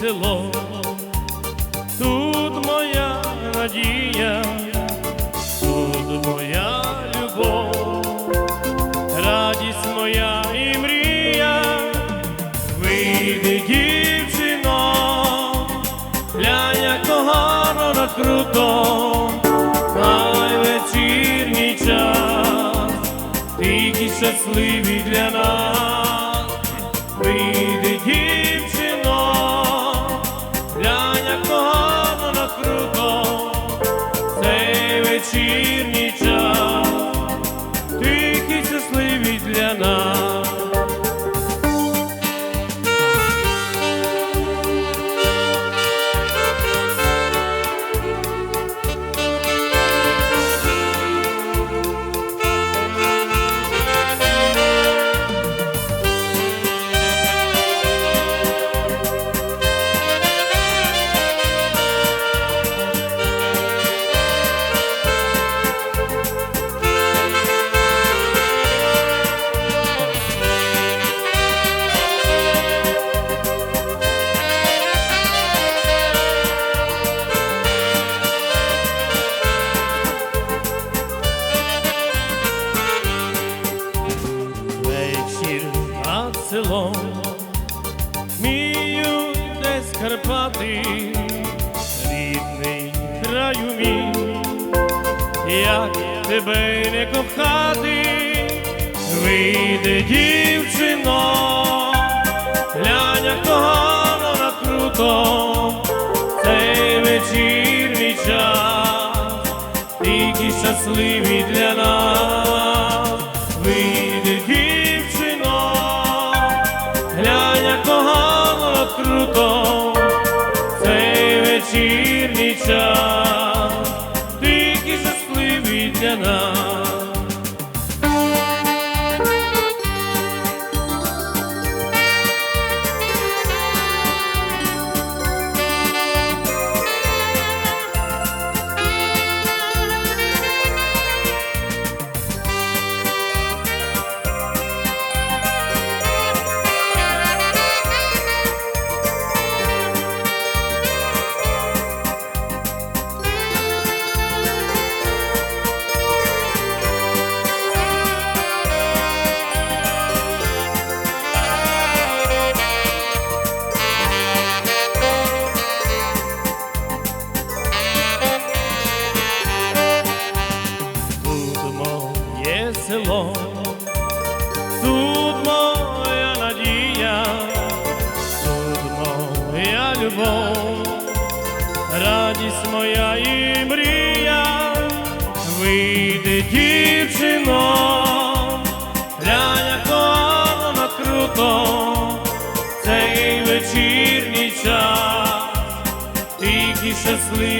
село, тут моя надія, тут моя любов, радість моя і мрія, вийди, дівчино, глянь, як погано над круто, хай вечірній час, тільки щасливі для нас, селом, мію десь Карпати, рідний краю мій, як тебе не кохати, вийде дівчино, глянь, як погано над крутом, цей вечірній час, тільки щасливі для нас, вечірній село, тут моя надія, тут моя любов, радість моя і мрія, вийде дівчино, глянь, як круто, цей вечірній час, тільки щасливі